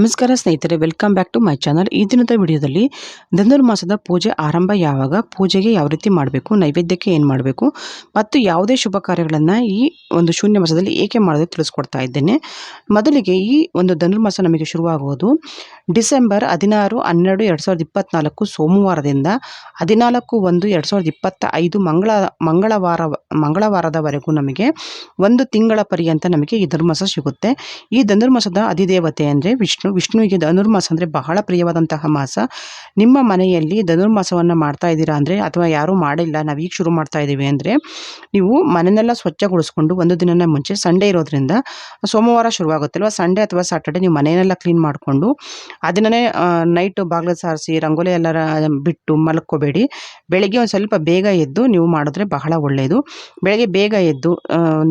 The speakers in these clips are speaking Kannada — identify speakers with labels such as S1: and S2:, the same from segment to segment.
S1: ನಮಸ್ಕಾರ ಸ್ನೇಹಿತರೆ welcome back to my channel ಈ ದಿನದ ವಿಡಿಯೋದಲ್ಲಿ ಧನುರ್ಮಾಸದ ಪೂಜೆ ಆರಂಭ ಯಾವಾಗ, ಪೂಜೆಗೆ ಯಾವ ರೀತಿ ಮಾಡಬೇಕು, ನೈವೇದ್ಯಕ್ಕೆ ಏನು ಮಾಡಬೇಕು, ಮತ್ತು ಯಾವುದೇ ಶುಭ ಕಾರ್ಯಗಳನ್ನು ಈ ಒಂದು ಶೂನ್ಯ ಮಾಸದಲ್ಲಿ ಏಕೆ ಮಾಡೋದು ತಿಳಿಸ್ಕೊಡ್ತಾ ಇದ್ದೇನೆ. ಮೊದಲಿಗೆ ಈ ಒಂದು ಧನುರ್ಮಾಸ ನಮಗೆ ಶುರುವಾಗುವುದು ಡಿಸೆಂಬರ್ ಹದಿನಾರು, ಹನ್ನೆರಡು, ಎರಡು ಸಾವಿರದ ಇಪ್ಪತ್ತ್ನಾಲ್ಕು ಸೋಮವಾರದಿಂದ ಹದಿನಾಲ್ಕು, ಒಂದು, ಎರಡು ಸಾವಿರದ ಇಪ್ಪತ್ತ ಐದು ಮಂಗಳ, ಮಂಗಳವಾರ, ಮಂಗಳವಾರದವರೆಗೂ ನಮಗೆ ಒಂದು ತಿಂಗಳ ಪರ್ಯಂತ ನಮಗೆ ಈ ಧನುರ್ಮಾಸ ಸಿಗುತ್ತೆ. ಈ ಧನುರ್ಮಾಸದ ಅಧಿದೇವತೆ ಅಂದರೆ ವಿಷ್ಣು. ವಿಷ್ಣುವಿಗೆ ಧನುರ್ಮಾಸ ಅಂದರೆ ಬಹಳ ಪ್ರಿಯವಾದಂತಹ ಮಾಸ. ನಿಮ್ಮ ಮನೆಯಲ್ಲಿ ಧನುರ್ಮಾಸವನ್ನು ಮಾಡ್ತಾ ಇದ್ದೀರಾ ಅಂದರೆ ಅಥವಾ ಯಾರೂ ಮಾಡಿಲ್ಲ ನಾವು ಈಗ ಶುರು ಮಾಡ್ತಾ ಇದ್ದೀವಿ ಅಂದರೆ ನೀವು ಮನೆಯನ್ನೆಲ್ಲ ಸ್ವಚ್ಛಗೊಳಿಸ್ಕೊಂಡು ಒಂದು ದಿನನ ಮುಂಚೆ ಸಂಡೇ ಇರೋದ್ರಿಂದ ಸೋಮವಾರ ಶುರುವಾಗುತ್ತಲ್ವ? ಸಂಡೇ ಅಥವಾ ಸಾಟರ್ಡೆ ನೀವು ಮನೆಯನ್ನೆಲ್ಲ ಕ್ಲೀನ್ ಮಾಡಿಕೊಂಡು ಅದನ್ನೇ ನೈಟು ಬಾಗಿಲು ಸಾರಿಸಿ, ರಂಗೋಲಿ ಎಲ್ಲ ಬಿಟ್ಟು ಮಲ್ಕೋಬೇಡಿ. ಬೆಳಗ್ಗೆ ಒಂದು ಸ್ವಲ್ಪ ಬೇಗ ಎದ್ದು ನೀವು ಮಾಡಿದ್ರೆ ಬಹಳ ಒಳ್ಳೆಯದು ಬೆಳಗ್ಗೆ ಬೇಗ ಎದ್ದು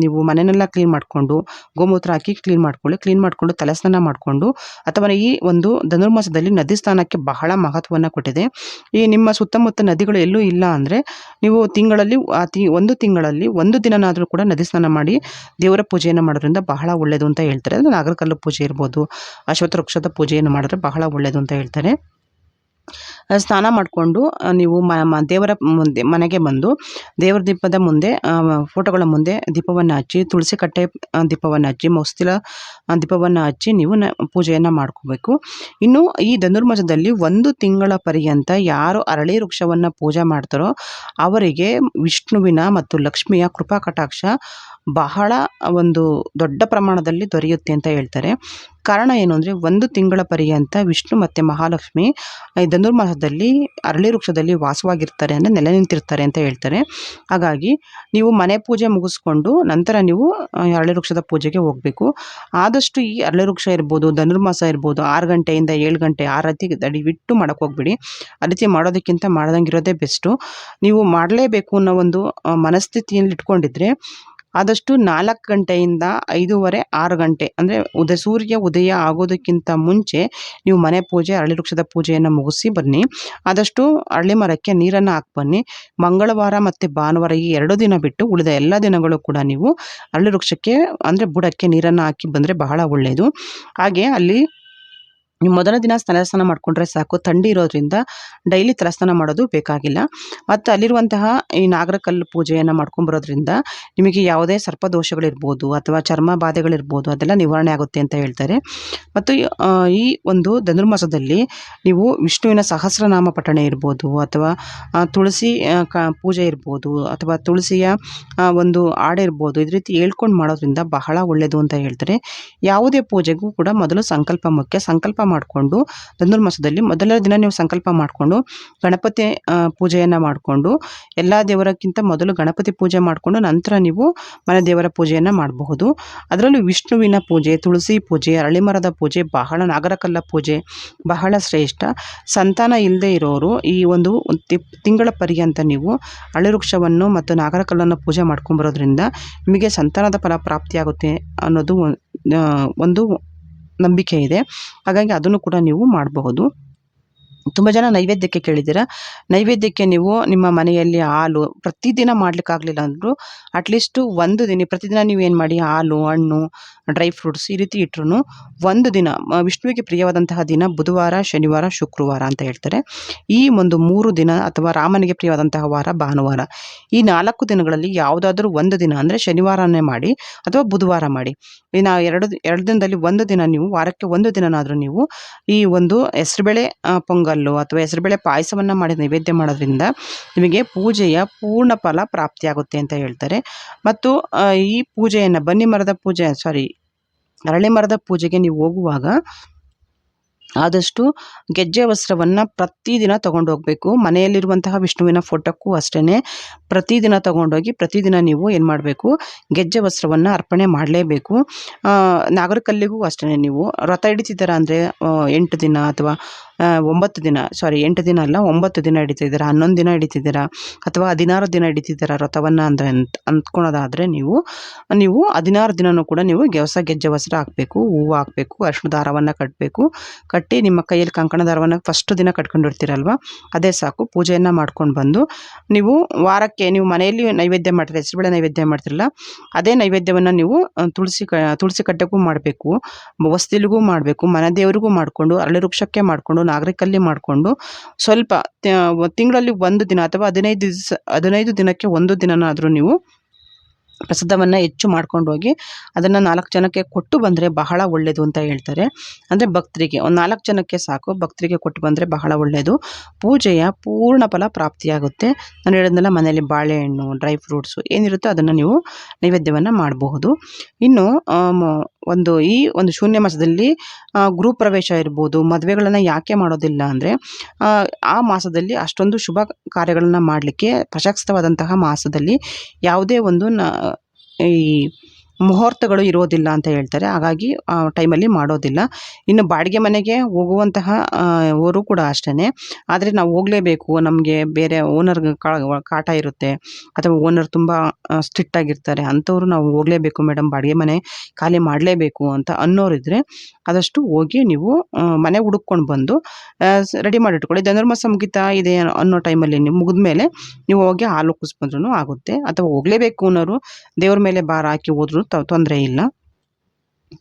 S1: ನೀವು ಮನೆಯನ್ನೆಲ್ಲ ಕ್ಲೀನ್ ಮಾಡಿಕೊಂಡು, ಗೋಮೂತ್ರ ಹಾಕಿ ಕ್ಲೀನ್ ಮಾಡ್ಕೊಳ್ಳಿ. ಕ್ಲೀನ್ ಮಾಡಿಕೊಂಡು ತಲೆಸ್ನಾನ ಮಾಡಿಕೊಂಡು, ಅಥವಾ ಈ ಒಂದು ಧನುರ್ಮಾಸದಲ್ಲಿ ನದಿ ಸ್ನಾನಕ್ಕೆ ಬಹಳ ಮಹತ್ವವನ್ನು ಕೊಟ್ಟಿದೆ. ಈ ನಿಮ್ಮ ಸುತ್ತಮುತ್ತ ನದಿಗಳು ಎಲ್ಲೂ ಇಲ್ಲ ಅಂದರೆ, ನೀವು ತಿಂಗಳಲ್ಲಿ, ಆ ತಿ, ಒಂದು ತಿಂಗಳಲ್ಲಿ ಒಂದು ದಿನನಾದರೂ ಕೂಡ ನದಿ ಸ್ನಾನ ಮಾಡಿ, ದೇವರ ಪೂಜೆಯನ್ನು ಮಾಡೋದ್ರಿಂದ ಬಹಳ ಒಳ್ಳೆಯದು ಅಂತ ಹೇಳ್ತಾರೆ. ಅಂದರೆ ನಾಗರಕಲ್ಲು ಪೂಜೆ ಇರ್ಬೋದು ಅಶ್ವತ್ಥ ವೃಕ್ಷದ ಪೂಜೆಯನ್ನು ಮಾಡಿದ್ರೆ ಬಹಳ ಒಳ್ಳೆಯದು ಅಂತ ಹೇಳ್ತಾರೆ. ಸ್ನಾನ ಮಾಡಿಕೊಂಡು ನೀವು ಮ ದೇವರ ಮುಂದೆ, ಮನೆಗೆ ಬಂದು, ದೇವರ ದೀಪದ ಮುಂದೆ ಫೋಟೋಗಳ ಮುಂದೆ ದೀಪವನ್ನು ಹಚ್ಚಿ, ತುಳಸಿ ಕಟ್ಟೆ ದೀಪವನ್ನು ಹಚ್ಚಿ ಮೌಸ್ತಿಲ ದೀಪವನ್ನು ಹಚ್ಚಿ ನೀವು ನ, ಪೂಜೆಯನ್ನು ಮಾಡ್ಕೋಬೇಕು. ಇನ್ನು ಈ ಧನುರ್ಮಾಸದಲ್ಲಿ ಒಂದು ತಿಂಗಳ ಪರ್ಯಂತ ಯಾರು ಅರಳಿ ವೃಕ್ಷವನ್ನು ಪೂಜೆ ಮಾಡ್ತಾರೋ ಅವರಿಗೆ ವಿಷ್ಣುವಿನ ಮತ್ತು ಲಕ್ಷ್ಮಿಯ ಕೃಪಾ ಕಟಾಕ್ಷ ಬಹಳ ಒಂದು ದೊಡ್ಡ ಪ್ರಮಾಣದಲ್ಲಿ ದೊರೆಯುತ್ತೆ ಅಂತ ಹೇಳ್ತಾರೆ. ಕಾರಣ ಏನು ಅಂದರೆ ಒಂದು ತಿಂಗಳ ಪರ್ಯಂತ ವಿಷ್ಣು ಮತ್ತು ಮಹಾಲಕ್ಷ್ಮಿ, ಈ ಧನುರ್ಮಾಸದಲ್ಲಿ ಅರಳಿ ವೃಕ್ಷದಲ್ಲಿ ವಾಸವಾಗಿರ್ತಾರೆ ಅಂದರೆ ನೆಲೆ ನಿಂತಿರ್ತಾರೆ ಅಂತ ಹೇಳ್ತಾರೆ. ಹಾಗಾಗಿ ನೀವು ಮನೆ ಪೂಜೆ ಮುಗಿಸ್ಕೊಂಡು ನಂತರ ನೀವು ಅರಳಿ ವೃಕ್ಷದ ಪೂಜೆಗೆ ಹೋಗಬೇಕು. ಆದಷ್ಟು ಈ ಅರಳಿ ವೃಕ್ಷ ಇರ್ಬೋದು ಧನುರ್ಮಾಸ ಇರ್ಬೋದು, ಆರು ಗಂಟೆಯಿಂದ ಏಳು ಗಂಟೆ ಆ ರೀತಿ ದಡಿವಿಟ್ಟು ಮಾಡೋಕ್ಕೆ ಹೋಗ್ಬೇಡಿ. ಆ ರೀತಿ ಮಾಡೋದಕ್ಕಿಂತ ಮಾಡ್ದಂಗಿರೋದೇ ಬೆಸ್ಟು. ನೀವು ಮಾಡಲೇಬೇಕು ಅನ್ನೋ ಒಂದು ಮನಸ್ಥಿತಿಯಲ್ಲಿ ಇಟ್ಕೊಂಡಿದ್ರೆ ಆದಷ್ಟು ನಾಲ್ಕು ಗಂಟೆಯಿಂದ ಐದೂವರೆ ಆರು ಗಂಟೆ, ಅಂದರೆ ಉದಯ ಸೂರ್ಯ ಉದಯ ಆಗೋದಕ್ಕಿಂತ ಮುಂಚೆ ನೀವು ಮನೆ ಪೂಜೆ ಅರಳಿ ವೃಕ್ಷದ ಪೂಜೆಯನ್ನು ಮುಗಿಸಿ ಬನ್ನಿ. ಆದಷ್ಟು ಅರಳಿ ಮರಕ್ಕೆ ನೀರನ್ನು ಹಾಕಿ ಬನ್ನಿ. ಮಂಗಳವಾರ ಮತ್ತು ಭಾನುವಾರ ಈ ಎರಡು ದಿನ ಬಿಟ್ಟು ಉಳಿದ ಎಲ್ಲ ದಿನಗಳು ಕೂಡ ನೀವು ಅರಳಿ ವೃಕ್ಷಕ್ಕೆ, ಅಂದರೆ ಬುಡಕ್ಕೆ ನೀರನ್ನು ಹಾಕಿ ಬಂದರೆ ಬಹಳ ಒಳ್ಳೆಯದು ಹಾಗೆ ಅಲ್ಲಿ ನೀವು ಮೊದಲ ದಿನ ತಲಸ್ನಾನ ಮಾಡಿಕೊಂಡ್ರೆ ಸಾಕು. ಥಂಡಿ ಇರೋದ್ರಿಂದ ಡೈಲಿ ತಲಸ್ನಾನ ಮಾಡೋದು ಬೇಕಾಗಿಲ್ಲ. ಮತ್ತು ಅಲ್ಲಿರುವಂತಹ ಈ ನಾಗರಕಲ್ಲು ಪೂಜೆಯನ್ನು ಮಾಡ್ಕೊಂಬರೋದ್ರಿಂದ ನಿಮಗೆ ಯಾವುದೇ ಸರ್ಪದೋಷಗಳಿರ್ಬೋದು ಅಥವಾ ಚರ್ಮ ಬಾಧೆಗಳಿರ್ಬೋದು ಅದೆಲ್ಲ ನಿವಾರಣೆ ಆಗುತ್ತೆ ಅಂತ ಹೇಳ್ತಾರೆ. ಮತ್ತು ಈ ಒಂದು ಧನುರ್ಮಾಸದಲ್ಲಿ ನೀವು ವಿಷ್ಣುವಿನ ಸಹಸ್ರನಾಮ ಪಠಣೆ ಇರ್ಬೋದು ಅಥವಾ ತುಳಸಿ ಪೂಜೆ ಇರ್ಬೋದು ಅಥವಾ ತುಳಸಿಯ ಒಂದು ಹಾಡಿರ್ಬೋದು ಇದೇ ರೀತಿ ಹೇಳ್ಕೊಂಡು ಮಾಡೋದ್ರಿಂದ ಬಹಳ ಒಳ್ಳೆಯದು ಅಂತ ಹೇಳ್ತಾರೆ. ಯಾವುದೇ ಪೂಜೆಗೂ ಕೂಡ ಮೊದಲು ಸಂಕಲ್ಪ ಮುಖ್ಯ. ಸಂಕಲ್ಪ ಮಾಡಿಕೊಂಡು, ಧನುರ್ಮಾಸದಲ್ಲಿ ಮೊದಲ ದಿನ ನೀವು ಸಂಕಲ್ಪ ಮಾಡಿಕೊಂಡು, ಗಣಪತಿ ಪೂಜೆಯನ್ನು ಮಾಡಿಕೊಂಡು, ಎಲ್ಲ ದೇವರಕ್ಕಿಂತ ಮೊದಲು ಗಣಪತಿ ಪೂಜೆ ಮಾಡಿಕೊಂಡು ನಂತರ ನೀವು ಮನೆ ದೇವರ ಪೂಜೆಯನ್ನು ಮಾಡಬಹುದು. ಅದರಲ್ಲೂ ವಿಷ್ಣುವಿನ ಪೂಜೆ, ತುಳಸಿ ಪೂಜೆ, ಅರಳಿಮರದ ಪೂಜೆ, ಬಹಳ ನಾಗರಕಲ್ಲ ಪೂಜೆ, ಬಹಳ ಶ್ರೇಷ್ಠ. ಸಂತಾನ ಇಲ್ಲದೆ ಇರೋರು ಈ ಒಂದು ತಿಂಗಳ ಪರ್ಯಂತ ನೀವು ಅಳಿವೃಕ್ಷವನ್ನು ಮತ್ತು ನಾಗರಕಲ್ಲನ್ನು ಪೂಜೆ ಮಾಡ್ಕೊಂಬರೋದ್ರಿಂದ ನಿಮಗೆ ಸಂತಾನದ ಫಲ ಪ್ರಾಪ್ತಿಯಾಗುತ್ತೆ ಅನ್ನೋದು ಒಂದು ನಂಬಿಕೆ ಇದೆ. ಹಾಗಾಗಿ ಅದನ್ನು ಕೂಡ ನೀವು ಮಾಡಬಹುದು. ತುಂಬ ಜನ ನೈವೇದ್ಯಕ್ಕೆ ಕೇಳಿದ್ದೀರ? ನೈವೇದ್ಯಕ್ಕೆ ನೀವು ನಿಮ್ಮ ಮನೆಯಲ್ಲಿ ಹಾಲು ಪ್ರತಿದಿನ ಮಾಡಲಿಕ್ಕಾಗಲಿಲ್ಲ ಅಂದರೂ ಅಟ್ಲೀಸ್ಟು ಒಂದು ದಿನ ಪ್ರತಿದಿನ ನೀವು ಏನು ಮಾಡಿ? ಹಾಲು ಹಣ್ಣು ಡ್ರೈ ಫ್ರೂಟ್ಸ್ ಈ ರೀತಿ ಇಟ್ಟರು ಒಂದು ದಿನ ವಿಷ್ಣುವಿಗೆ ಪ್ರಿಯವಾದಂತಹ ದಿನ ಬುಧವಾರ ಶನಿವಾರ ಶುಕ್ರವಾರ ಅಂತ ಹೇಳ್ತಾರೆ. ಈ ಒಂದು ಮೂರು ದಿನ ಅಥವಾ ರಾಮನಿಗೆ ಪ್ರಿಯವಾದಂತಹ ವಾರ ಭಾನುವಾರ. ಈ ನಾಲ್ಕು ದಿನಗಳಲ್ಲಿ ಯಾವುದಾದ್ರೂ ಒಂದು ದಿನ ಅಂದರೆ ಶನಿವಾರನೇ ಮಾಡಿ ಅಥವಾ ಬುಧವಾರ ಮಾಡಿ. ಈ ನಾ ಎರಡು ಎರಡು ದಿನದಲ್ಲಿ ಒಂದು ದಿನ ನೀವು ವಾರಕ್ಕೆ ಒಂದು ದಿನನಾದರೂ ನೀವು ಈ ಒಂದು ಹೆಸರುಬೇಳೆ ಆ, ಪೊಂಗಲ್ಲು ಅಥವಾ ಹೆಸರುಬೇಳೆ ಪಾಯಸವನ್ನು ಮಾಡಿ ನೈವೇದ್ಯ ಮಾಡೋದ್ರಿಂದ ನಿಮಗೆ ಪೂಜೆಯ ಪೂರ್ಣ ಫಲ ಪ್ರಾಪ್ತಿಯಾಗುತ್ತೆ ಅಂತ ಹೇಳ್ತಾರೆ. ಮತ್ತು ಈ ಪೂಜೆಯನ್ನು ಬನ್ನಿ ಮರದ ಪೂಜೆ ಸಾರಿ ಅರಳಿ ಮರದ ಪೂಜೆಗೆ ನೀವು ಹೋಗುವಾಗ ಆದಷ್ಟು ಗೆಜ್ಜೆ ವಸ್ತ್ರವನ್ನು ಪ್ರತಿದಿನ ತಗೊಂಡು ಹೋಗಬೇಕು ಮನೆಯಲ್ಲಿರುವಂತಹ ವಿಷ್ಣುವಿನ ಫೋಟೋಕ್ಕೂ ಅಷ್ಟೇ ಪ್ರತಿದಿನ ತಗೊಂಡೋಗಿ ಪ್ರತಿದಿನ ನೀವು ಏನು ಮಾಡಬೇಕು? ಗೆಜ್ಜೆ ವಸ್ತ್ರವನ್ನು ಅರ್ಪಣೆ ಮಾಡಲೇಬೇಕು. ನಾಗರಕಲ್ಲಿಗೂ ಅಷ್ಟೇ ನೀವು. ರಥ ಹಿಡಿತಿದ್ದೀರಾ ಅಂದರೆ ಎಂಟು ದಿನ ಅಥವಾ ಒಂಬತ್ತು ದಿನ ಸಾರಿ ಎಂಟು ದಿನ ಅಲ್ಲ, ಒಂಬತ್ತು ದಿನ ಹಿಡಿತಿದ್ದೀರಾ, ಹನ್ನೊಂದು ದಿನ ಹಿಡಿತಿದ್ದೀರಾ, ಅಥವಾ ಹದಿನಾರು ದಿನ ಹಿಡಿತಿದ್ದೀರಾ ವ್ರತವನ್ನು ಅಂದರೆ ಅಂತ, ಅಂದ್ಕೊಳೋದಾದರೆ ನೀವು ನೀವು ಹದಿನಾರು ದಿನವೂ ಕೂಡ ನೀವು ಗೆವಸ, ಗೆಜ್ಜೆ, ವಸ್ತ್ರ ಹಾಕಬೇಕು, ಹೂವು ಹಾಕಬೇಕು ಅರಿಶಿನ ದಾರವನ್ನು ಕಟ್ಟಬೇಕು ಕಟ್ಟಿ ನಿಮ್ಮ ಕೈಯಲ್ಲಿ ಕಂಕಣ ದಾರವನ್ನು ಫಸ್ಟ್ ದಿನ ಕಟ್ಕೊಂಡಿರ್ತೀರಲ್ವ, ಅದೇ ಸಾಕು, ಪೂಜೆಯನ್ನು ಮಾಡ್ಕೊಂಡು ಬಂದು, ನೀವು ವಾರಕ್ಕೆ ನೀವು ಮನೆಯಲ್ಲಿ ನೈವೇದ್ಯ ಮಾಡ್ತೀರ, ಹೆಸರುಬೇಳೆ ನೈವೇದ್ಯ ಮಾಡ್ತಿರಲ್ಲ, ಅದೇ ನೈವೇದ್ಯವನ್ನು ನೀವು ತುಳಸಿ ತುಳಸಿ ಕಟ್ಟೆಗೂ ಮಾಡಬೇಕು ವಸ್ತಿಲಿಗೂ ಮಾಡಬೇಕು, ಮನೆ ದೇವರಿಗೂ ಮಾಡಿಕೊಂಡು, ಅರಳಿ ವೃಕ್ಷಕ್ಕೆ ಮಾಡಿಕೊಂಡು ನಾಗರಿಕಲ್ಲಿ ಮಾಡಿಕೊಂಡು ಸ್ವಲ್ಪ ತಿಂಗಳಲ್ಲಿ ಒಂದು ದಿನ ಅಥವಾ ಹದಿನೈದು ದಿವಸ, ಹದಿನೈದು ದಿನಕ್ಕೆ ಒಂದು ದಿನನಾದರೂ ನೀವು ಪ್ರಸಾದವನ್ನು ಹೆಚ್ಚು ಮಾಡ್ಕೊಂಡು ಹೋಗಿ ಅದನ್ನು ನಾಲ್ಕು ಜನಕ್ಕೆ ಕೊಟ್ಟು ಬಂದರೆ ಬಹಳ ಒಳ್ಳೆಯದು ಅಂತ ಹೇಳ್ತಾರೆ. ಅಂದರೆ ಭಕ್ತರಿಗೆ, ಒಂದು ನಾಲ್ಕು ಜನಕ್ಕೆ ಸಾಕು, ಭಕ್ತರಿಗೆ ಕೊಟ್ಟು ಬಂದರೆ ಬಹಳ ಒಳ್ಳೆಯದು ಪೂಜೆಯ ಪೂರ್ಣ ಫಲ ಪ್ರಾಪ್ತಿಯಾಗುತ್ತೆ. ನಾನು ಹೇಳಿದ್ನೆಲ್ಲ ಮನೆಯಲ್ಲಿ ಬಾಳೆಹಣ್ಣು, ಡ್ರೈ ಫ್ರೂಟ್ಸು ಏನಿರುತ್ತೋ ಅದನ್ನು ನೀವು ನೈವೇದ್ಯವನ್ನು ಮಾಡಬಹುದು. ಇನ್ನು ಒಂದು ಈ ಒಂದು ಶೂನ್ಯ ಮಾಸದಲ್ಲಿ ಗೃಹ ಪ್ರವೇಶ ಇರ್ಬೋದು, ಮದುವೆಗಳನ್ನು ಯಾಕೆ ಮಾಡೋದಿಲ್ಲ ಅಂದರೆ ಆ ಮಾಸದಲ್ಲಿ ಅಷ್ಟೊಂದು ಶುಭ ಕಾರ್ಯಗಳನ್ನು ಮಾಡಲಿಕ್ಕೆ ಪ್ರಶಸ್ತವಾದಂತಹ ಮಾಸದಲ್ಲಿ ಯಾವುದೇ ಒಂದು ನ, ಈ ಮುಹೂರ್ತಗಳು ಇರೋದಿಲ್ಲ ಅಂತ ಹೇಳ್ತಾರೆ. ಹಾಗಾಗಿ, ಆ, ಟೈಮಲ್ಲಿ ಮಾಡೋದಿಲ್ಲ. ಇನ್ನು ಬಾಡಿಗೆ ಮನೆಗೆ ಹೋಗುವಂತಹ ಅವರು ಕೂಡ ಅಷ್ಟೇ ಆದರೆ ನಾವು ಹೋಗಲೇಬೇಕು. ನಮಗೆ ಬೇರೆ ಓನರ್ ಕಾಟ ಇರುತ್ತೆ. ಅಥವಾ ಓನರ್ ತುಂಬ ಸ್ಟ್ರಿಕ್ಟ್ ಆಗಿರ್ತಾರೆ. ಅಂಥವ್ರು ನಾವು ಹೋಗಲೇಬೇಕು ಮೇಡಮ್ ಬಾಡಿಗೆ ಮನೆ ಖಾಲಿ ಮಾಡಲೇಬೇಕು ಅಂತ ಅನ್ನೋರಿದ್ರೆ ಆದಷ್ಟು ಹೋಗಿ ನೀವು ಮನೆ ಹುಡುಕೊಂಡು ಬಂದು ರೆಡಿ ಮಾಡಿಟ್ಕೊಳ್ಳಿ. ಧನುರ್ಮಾಸ ಮುಗಿತಾ ಇದೆ ಅನ್ನೋ ಟೈಮಲ್ಲಿ ನೀವು ಮುಗಿದ ಮೇಲೆ ನೀವು ಹೋಗಿ ಹಾಲು ಕುಸ್ಬಂದ್ರೂ ಆಗುತ್ತೆ. ಅಥವಾ ಹೋಗಲೇಬೇಕು ಅನ್ನೋರು ದೇವ್ರ ಮೇಲೆ ಭಾರ ಹಾಕಿ ಹೋದ್ರೂ ತೊಂದರೆ ಇಲ್ಲ.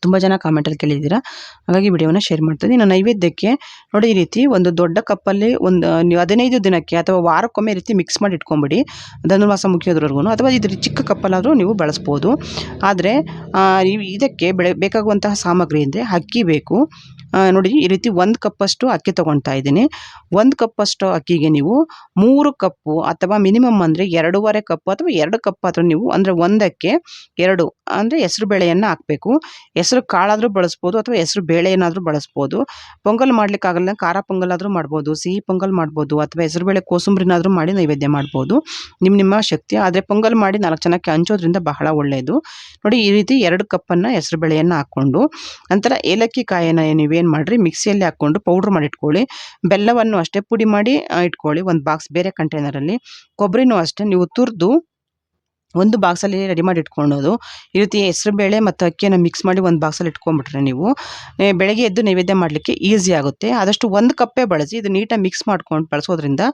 S1: ತುಂಬ ಜನ ಕಾಮೆಂಟಲ್ಲಿ ಕೇಳಿದ್ದೀರಾ. ಹಾಗಾಗಿ ವಿಡಿಯೋನ ಶೇರ್ ಮಾಡ್ತೀನಿ ನಾನು ನೈವೇದ್ಯಕ್ಕೆ ನೋಡಿ ಈ ರೀತಿ ಒಂದು ದೊಡ್ಡ ಕಪ್ಪಲ್ಲಿ ಒಂದು ನೀವು ಹದಿನೈದು ದಿನಕ್ಕೆ ಅಥವಾ ವಾರಕ್ಕೊಮ್ಮೆ ರೀತಿ ಮಿಕ್ಸ್ ಮಾಡಿ ಇಟ್ಕೊಂಬಿಡಿ. ಧನುರ್ಮಾಸ ಮುಗಿಯೋದ್ವರೆಗೂ ಅಥವಾ ಇದ್ರ ಚಿಕ್ಕ ಕಪ್ಪಲ್ಲಾದರೂ ನೀವು ಬಳಸ್ಬೋದು. ಆದರೆ ಇದಕ್ಕೆ ಬೆಳೆ, ಬೇಕಾಗುವಂತಹ ಸಾಮಗ್ರಿ ಅಂದರೆ ಅಕ್ಕಿ ಬೇಕು. ನೋಡಿ, ಈ ರೀತಿ ಒಂದು ಕಪ್ಪಷ್ಟು ಅಕ್ಕಿ ತೊಗೊಳ್ತಾ ಇದ್ದೀನಿ. ಒಂದು ಕಪ್ಪಷ್ಟು ಅಕ್ಕಿಗೆ ನೀವು ಮೂರು ಕಪ್ಪು ಅಥವಾ ಮಿನಿಮಮ್ ಅಂದರೆ ಎರಡೂವರೆ ಕಪ್ಪು ಅಥವಾ ಎರಡು ಕಪ್ ಅಥವಾ ನೀವು ಅಂದರೆ ಒಂದಕ್ಕೆ ಎರಡು ಅಂದರೆ ಹೆಸರು ಬೇಳೆಯನ್ನು ಹಾಕಬೇಕು. ಹೆಸರು ಕಾಳಾದರೂ ಬಳಸ್ಬೋದು ಅಥವಾ ಹೆಸರು ಬೇಳೆ ಏನಾದರೂ ಬಳಸ್ಬೋದು. ಪೊಂಗಲ್ ಮಾಡಲಿಕ್ಕಾಗಲ್ಲ ಖಾರ ಪೊಂಗಲ್ ಆದರೂ ಮಾಡ್ಬೋದು, ಸಿಹಿ ಪೊಂಗಲ್ ಮಾಡ್ಬೋದು ಅಥವಾ ಹೆಸರುಬೇಳೆ ಕೋಸಂಬರಿನಾದರೂ ಮಾಡಿ ನೈವೇದ್ಯ ಮಾಡ್ಬೋದು. ನಿಮ್ಮ ನಿಮ್ಮ ಶಕ್ತಿ. ಆದರೆ ಪೊಂಗಲ್ ಮಾಡಿ ನಾಲ್ಕು ಜನಕ್ಕೆ ಹಂಚೋದ್ರಿಂದ ಬಹಳ ಒಳ್ಳೆಯದು ನೋಡಿ, ಈ ರೀತಿ ಎರಡು ಕಪ್ಪನ್ನು ಹೆಸರು ಬೇಳೆಯನ್ನು ಹಾಕ್ಕೊಂಡು ನಂತರ ಏಲಕ್ಕಿ ಕಾಯನ್ನು ನೀವೇನು ಮಾಡಿರಿ, ಮಿಕ್ಸಿಯಲ್ಲಿ ಹಾಕ್ಕೊಂಡು ಪೌಡ್ರ್ ಮಾಡಿ ಇಟ್ಕೊಳ್ಳಿ. ಬೆಲ್ಲವನ್ನು ಅಷ್ಟೇ ಪುಡಿ ಮಾಡಿ ಇಟ್ಕೊಳ್ಳಿ. ಒಂದು ಬಾಕ್ಸ್ ಬೇರೆ ಕಂಟೈನರಲ್ಲಿ ಕೊಬ್ಬರಿನೂ ಅಷ್ಟೇ. ನೀವು ತುರಿದು ಒಂದು ಬಾಕ್ಸಲ್ಲಿ ರೆಡಿ ಮಾಡಿ ಇಟ್ಕೊಳ್ಳೋದು. ಈ ರೀತಿ ಹೆಸರುಬೇಳೆ ಮತ್ತು ಅಕ್ಕಿಯನ್ನು ಮಿಕ್ಸ್ ಮಾಡಿ ಒಂದು ಬಾಕ್ಸಲ್ಲಿ ಇಟ್ಕೊಂಡ್ಬಿಟ್ರೆ ನೀವು ಬೆಳಗ್ಗೆ ಎದ್ದು ನೈವೇದ್ಯ ಮಾಡಲಿಕ್ಕೆ ಈಸಿ ಆಗುತ್ತೆ. ಆದಷ್ಟು ಒಂದು ಕಪ್ಪೇ ಬಳಸಿ, ಇದು ನೀಟಾಗಿ ಮಿಕ್ಸ್ ಮಾಡ್ಕೊಂಡು ಬಳಸೋದ್ರಿಂದ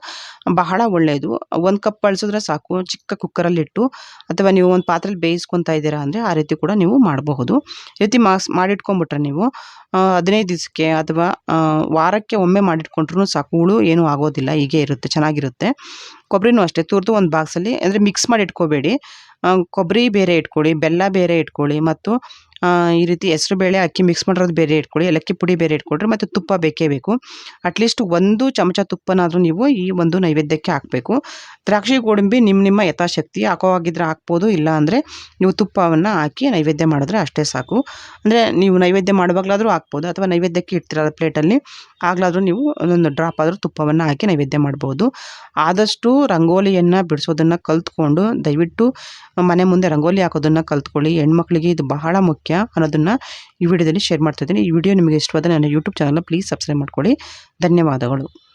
S1: ಬಹಳ ಒಳ್ಳೆಯದು ಒಂದು ಕಪ್ ಬಳಸಿದ್ರೆ ಸಾಕು. ಚಿಕ್ಕ ಕುಕ್ಕರಲ್ಲಿಟ್ಟು ಅಥವಾ ನೀವು ಒಂದು ಪಾತ್ರೆಲಿ ಬೇಯಿಸ್ಕೊತಾ ಇದ್ದೀರಾ ಅಂದರೆ ಆ ರೀತಿ ಕೂಡ ನೀವು ಮಾಡಬಹುದು. ಈ ರೀತಿ ಮಾಸ್ ಮಾಡಿಟ್ಕೊಂಡ್ಬಿಟ್ರೆ ನೀವು ಹದಿನೈದು ದಿವಸಕ್ಕೆ ಅಥವಾ ವಾರಕ್ಕೆ ಒಮ್ಮೆ ಮಾಡಿಟ್ಕೊಂಡ್ರೂ ಸಾಕು. ಹುಳು ಏನೂ ಆಗೋದಿಲ್ಲ, ಹೀಗೆ ಇರುತ್ತೆ, ಚೆನ್ನಾಗಿರುತ್ತೆ. ಕೊಬ್ಬರಿನೂ ಅಷ್ಟೇ, ತುರಿದು ಒಂದು ಬಾಕ್ಸಲ್ಲಿ ಅಂದರೆ ಮಿಕ್ಸ್ ಮಾಡಿ ಇಟ್ಕೋಬೇಡಿ. ಕೊಬ್ಬರಿ ಬೇರೆ ಇಟ್ಕೊಳ್ಳಿ, ಬೆಲ್ಲ ಬೇರೆ ಇಟ್ಕೊಳ್ಳಿ, ಮತ್ತು ಈ ರೀತಿ ಹೆಸರುಬೇಳೆ ಅಕ್ಕಿ ಮಿಕ್ಸ್ ಮಾಡಿರೋದು ಬೇರೆ ಇಟ್ಕೊಳ್ಳಿ ಏಲಕ್ಕಿ ಪುಡಿ ಬೇರೆ ಇಟ್ಕೊಳ್ರಿ ಮತ್ತು ತುಪ್ಪ ಬೇಕೇ ಬೇಕು. ಅಟ್ಲೀಸ್ಟ್ ಒಂದು ಚಮಚ ತುಪ್ಪನಾದರೂ ನೀವು ಈ ಒಂದು ನೈವೇದ್ಯಕ್ಕೆ ಹಾಕಬೇಕು. ದ್ರಾಕ್ಷಿ ಗೋಡಂಬಿ ನಿಮ್ಮ ನಿಮ್ಮ ಯಥಾಶಕ್ತಿ ಹಾಕೋ ಹಾಗಿದ್ರೆ ಹಾಕ್ಬೋದು, ಇಲ್ಲ ಅಂದರೆ ನೀವು ತುಪ್ಪವನ್ನು ಹಾಕಿ ನೈವೇದ್ಯ ಮಾಡಿದ್ರೆ ಅಷ್ಟೇ ಸಾಕು. ಅಂದರೆ ನೀವು ನೈವೇದ್ಯ ಮಾಡುವಾಗಲಾದರೂ ಹಾಕ್ಬೋದು, ಅಥವಾ ನೈವೇದ್ಯಕ್ಕೆ ಇಡ್ತೀರ ಪ್ಲೇಟಲ್ಲಿ, ಆಗಲಾದರೂ ನೀವು ಒಂದೊಂದು ಡ್ರಾಪ್ ಆದರೂ ತುಪ್ಪವನ್ನು ಹಾಕಿ ನೈವೇದ್ಯ ಮಾಡ್ಬೋದು. ಆದಷ್ಟು ರಂಗೋಲಿಯನ್ನು ಬಿಡಿಸೋದನ್ನು ಕಲ್ತ್ಕೊಂಡು, ದಯವಿಟ್ಟು ಮನೆ ಮುಂದೆ ರಂಗೋಲಿ ಹಾಕೋದನ್ನು ಕಲ್ತ್ಕೊಳ್ಳಿ. ಹೆಣ್ಮಕ್ಳಿಗೆ ಇದು ಬಹಳ ಮುಖ್ಯ. ಅನ್ನೋದನ್ನು ಈ ವಿಡಿಯೋದಲ್ಲಿ ಶೇರ್ ಮಾಡ್ತಾ ಇದ್ದೀನಿ. ಈ ವಿಡಿಯೋ ನಿಮಗೆ ಇಷ್ಟವಾದರೆ ನನ್ನ ಯೂಟ್ಯೂಬ್ ಚಾನಲ್ನ ಪ್ಲೀಸ್ ಸಬ್ಸ್ಕ್ರೈಬ್ ಮಾಡ್ಕೊಳ್ಳಿ. ಧನ್ಯವಾದಗಳು.